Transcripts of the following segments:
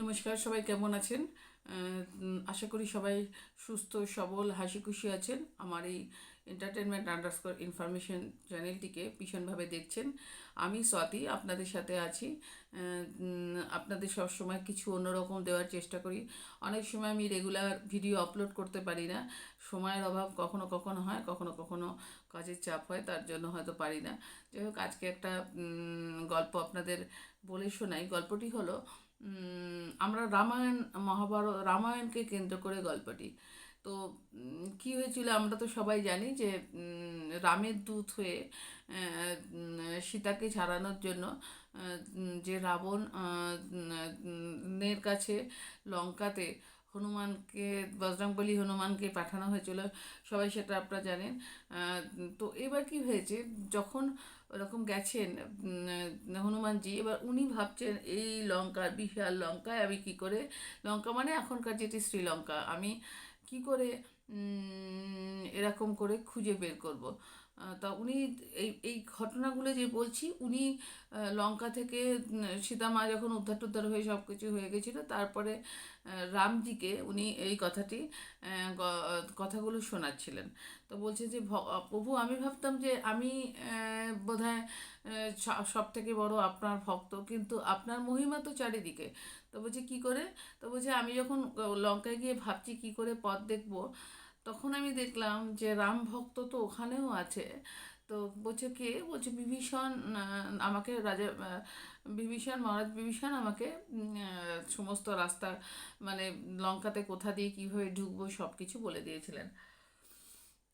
নমস্কার, সবাই কেমন আছেন? আশা করি সবাই সুস্থ, সবল হাসি খুশি আছেন। আমার এই এন্টারটেনমেন্ট আন্ডারস্কোর ইনফরমেশন চ্যানেলটিকে ভীষণভাবে দেখছেন। আমি স্বাতি, আপনাদের সাথে আছি। আপনাদের সবসময় কিছু অন্যরকম দেওয়ার চেষ্টা করি। অনেক সময় আমি রেগুলার ভিডিও আপলোড করতে পারি না। সময়ের অভাব কখনো কখনো হয়, কখনো কখনো কাজের চাপ হয়, তার জন্য হয়তো পারি না। যাই হোক, আজকে একটা গল্প আপনাদের বলে শোনাই। গল্পটি হলো আমরা রামায়ণ, মহাভারত, রামায়ণকে কেন্দ্র করে গল্পটি। তো কি হয়েছিল আমরা তো সবাই জানি যে রামের দূত হয়ে সীতাকে ছাড়ানোর জন্য যে রাবণ নের কাছে লঙ্কাতে হনুমানকে বজরংবলী হনুমানকে পাঠানো হয়েছিল। সবাই সেটা আপনারা জানেন। তো এবার কি হয়েছে, যখন ওরকম গেছেন হনুমানজি, এবার উনি ভাবছেন, এই লঙ্কা, বিশাল লঙ্কায় আমি কি করে? লঙ্কা মানে এখনকার যেটি শ্রীলঙ্কা। আমি কি করে এরকম করে খুঁজে বের করব। তা উনি এই এই ঘটনাগুলো যে বলছি, উনি লঙ্কা থেকে সীতামা যখন উদ্ধার টুদ্ধার হয়ে সব কিছু হয়ে গেছিল, তারপরে রামজিকে উনি এই কথাটি কথাগুলো শোনাচ্ছিলেন। তো বলছে যে প্রভু, আমি ভাবতাম যে আমি বোধহয় সব থেকে বড় আপনার ভক্ত, কিন্তু আপনার মহিমা তো চারিদিকে। তো বলছে, কি করে? তো বলছে, আমি যখন লঙ্কায় গিয়ে ভাবছি কি করে পথ দেখব তখন আমি দেখলাম যে রাম ভক্ত তো ওখানেও আছে। তো বলছে, কে? বলছে, বিভীষণ আমাকে রাজা বিভীষণ, মহারাজ বিভীষণ আমাকে সমস্ত রাস্তা মানে লঙ্কাতে কোথা দিয়ে কীভাবে ঢুকবো সব কিছু বলে দিয়েছিলেন।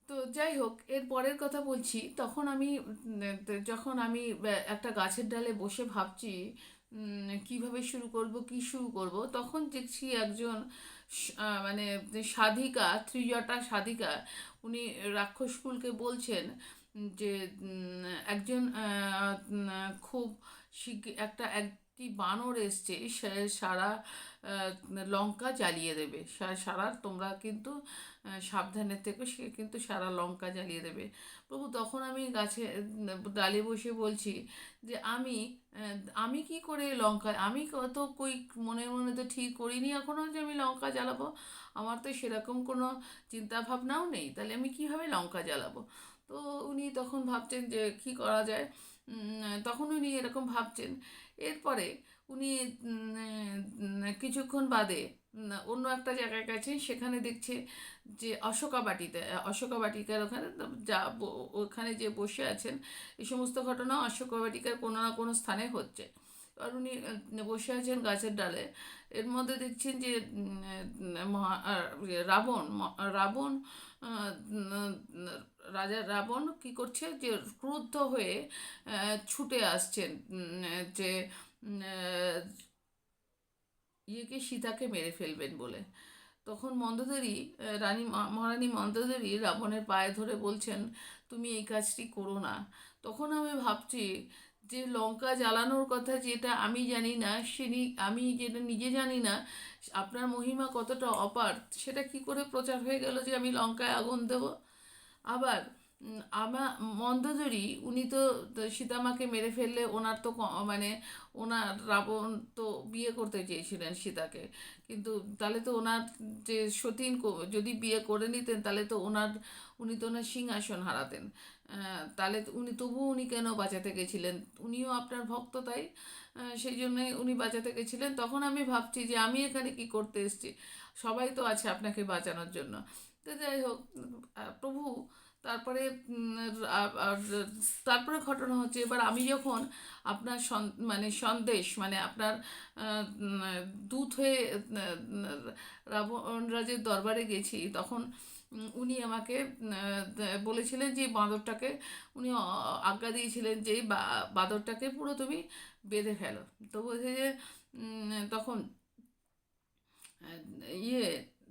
তো যাই হোক, এর পরের কথা বলছি, তখন আমি যখন আমি একটা গাছের ডালে বসে ভাবছি কীভাবে শুরু করব, কি শুরু করব, তখন দেখছি একজন মানে সাধিকা ত্রিজটা সাধিকা উনি রাক্ষসকুলকে বলছেন যে একজন খুব শিগ একটা একটি বানর এসছে সারা লঙ্কা জ্বালিয়ে দেবে। সারা তোমরা কিন্তু সাবধানে থেকো, সে কিন্তু সারা লঙ্কা জ্বালিয়ে দেবে। প্রভু, তখন আমি গাছে, ডালে বসে বলছি যে, আমি আমি কি করে লঙ্কা, আমি কত কই, মনে মনে তো ঠিক করিনি এখনও যে আমি লঙ্কা জ্বালাবো। আমার তো সেরকম কোনো চিন্তা ভাবনাও নেই। তাহলে আমি কীভাবে লঙ্কা জ্বালাবো? তো উনি তখন ভাবছেন যে, কি করা যায়? তখন উনি এরকম ভাবছেন। এরপরে উনি কিছুক্ষণ বাদে অন্য একটা জায়গায় গেছেন, সেখানে দেখছে যে অশোকা বাটিতে অশোকা বাটিকার ওখানে যা ওখানে যে বসে আছেন এই সমস্ত ঘটনা অশোকা বাটিকার কোনো না কোনো স্থানে হচ্ছে। আর উনি বসে আছেন গাছের ডালে। এর মধ্যে দেখছেন যে ইয়ে, রাবণ রাবণ রাজা রাবণ কি করছে যে ক্রুদ্ধ হয়ে ছুটে আসছেন। যে ইয়েকে সীতাকে মেরে ফেলবেন বলে। তখন মন্দোদরি আহ, রানী মহারানী মন্দোদরি রাবণের পায়ে ধরে বলছেন তুমি এই কাজটি করো না। তখন আমি ভাবছি যে লঙ্কা জ্বালানোর কথা যেটা আমি জানি না, সে আমি যেটা নিজে জানি না, আপনার মহিমা কতটা অপার, সেটা কি করে প্রচার হয়ে গেল যে আমি লঙ্কায় আগুন দেবো? আবার আমা মন্দোদরি উনি তো সীতামাকে মেরে ফেললে ওনার তো মানে ওনার রাবণ তো বিয়ে করতে চেয়েছিলেন সীতাকে। কিন্তু তাহলে তো ওনার যে সতীন যদি বিয়ে করে নিতেন, তাহলে তো ওনার, উনি তো ওনার সিংহাসন হারাতেন। তাহলে উনি তবুও উনি কেন বাঁচাতে গেছিলেন? উনিও আপনার ভক্ত তাই। সেই জন্যই উনি বাঁচাতে গেছিলেন। তখন আমি ভাবছি যে আমি এখানে কি করতে এসেছি? সবাই তো আছে আপনাকে বাঁচানোর জন্য। তো যাই হোক প্রভু তারপরে তারপরে ঘটনা হচ্ছে এবার আমি যখন আপনার মানে সন্দেশ মানে আপনার দূত হয়ে উম, রাবণ রাজের দরবারে গেছি তখন উনি আমাকে বলেছিলেন যে বাঁদরটাকে, উনি আজ্ঞা দিয়েছিলেন যে বাঁদরটাকে পুরো তুমি বেঁধে ফেলো। তো বলছে যে তখন ইয়ে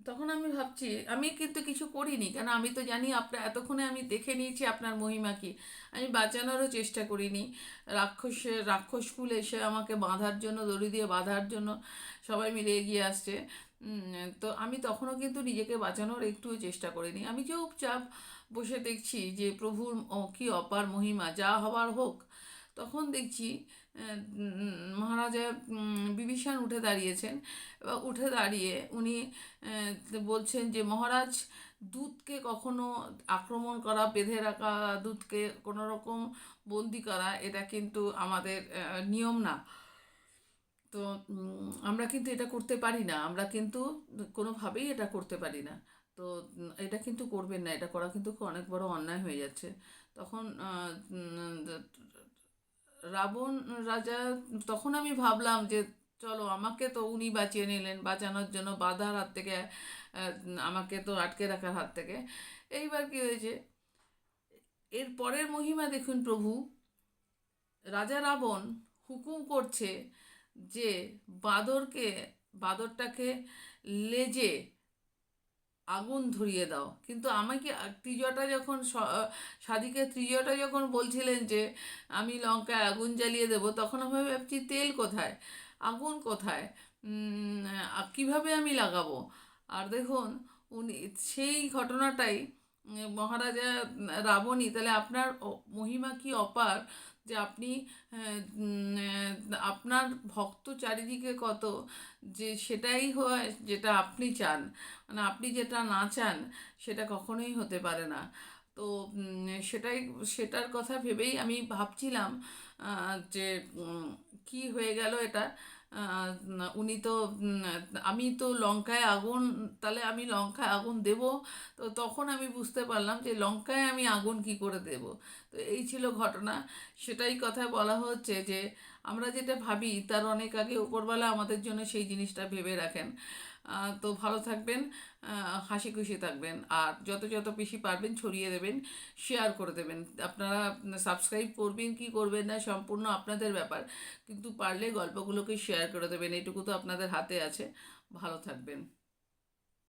তখন আমি ভাবছি, আমি কিন্তু কিছু করিনি, কেন আমি তো জানি আপনার এতক্ষণে আমি দেখে নিয়েছি আপনার মহিমা কি। আমি বাঁচানোরও চেষ্টা করিনি। রাক্ষস রাক্ষসকুল এসে আমাকে বাঁধার জন্য, দড়ি দিয়ে বাঁধার জন্য সবাই মিলে এগিয়ে আসছে। তো আমি তখনও কিন্তু নিজেকে বাঁচানোর একটুও চেষ্টা করিনি। আমি চুপচাপ বসে দেখছি যে প্রভুর কি অপার মহিমা, যা হবার হোক, তখন দেখছি মহারাজা বিভীষণ উঠে দাঁড়িয়েছেন। এবার উঠে দাঁড়িয়ে উনি বলছেন যে, মহারাজ দুধকে কখনো আক্রমণ করা, বেঁধে রাখা দুধকে কোনো রকম বন্দি করা, এটা কিন্তু আমাদের নিয়ম না। তো আমরা কিন্তু এটা করতে পারি না। আমরা কিন্তু কোনোভাবেই এটা করতে পারি না। তো এটা কিন্তু করবেন না। এটা করা কিন্তু অনেক বড় অন্যায় হয়ে যাচ্ছে। তখন রাবণ রাজা তখন আমি ভাবলাম যে, চলো, আমাকে তো উনি বাঁচিয়ে নিলেন। বাঁচানোর জন্য বাধার হাত থেকে আমাকে তো আটকে রাখার হাত থেকে। এইবার কি হয়েছে? এর পরের মহিমা দেখুন প্রভু। রাজা রাবণ হুকুম করছে যে বাদরকে, বাদরটাকে লেজে আগুন ধরিয়ে দাও। কিন্তু আমাকে ত্রিজটা যখন সাদিকে ত্রিজটা যখন বলছিলেন যে, আমি লঙ্কায় আগুন জ্বালিয়ে দেবো, তখন আমি ভাবছি, তেল কোথায়? আগুন কোথায়? কীভাবে আমি লাগাবো? আর দেখুন, উনি সেই ঘটনাটাই মহারাজা রাবণী, তাহলে আপনার মহিমা কি অপার? যে আপনি আপনার ভক্ত চারিদিকে কত? যে সেটাই হয় যেটা আপনি চান। মানে আপনি যেটা না চান, সেটা কখনোই হতে পারে না। তো সেটাই, সেটার কথা ভেবেই আমি ভাবছিলাম যে কি হয়ে গেল এটা? উনি তো আমি তো লঙ্কায় আগুন, তাহলে আমি লঙ্কায় আগুন দেব? তো তখন আমি বুঝতে পারলাম যে লঙ্কায় আমি আগুন কি করে দেব? তো এই ছিল ঘটনা। সেটাই কথায় বলা হচ্ছে যে, আমরা যেটা ভাবি, তার অনেক আগে উপরবেলা আমাদের জন্য সেই জিনিসটা ভেবে রাখেন। তো ভালো থাকবেন হাসি খুশি থাকবেন। আর যত যত বেশি পারবেন ছড়িয়ে দেবেন শেয়ার করে দেবেন। আপনারা সাবস্ক্রাইব করবেন, কি করবেন না, সম্পূর্ণ আপনাদের ব্যাপার। কিন্তু পারলে গল্পগুলোকে শেয়ার করে দেবেন, এটুকু তো আপনাদের হাতে আছে। ভালো থাকবেন।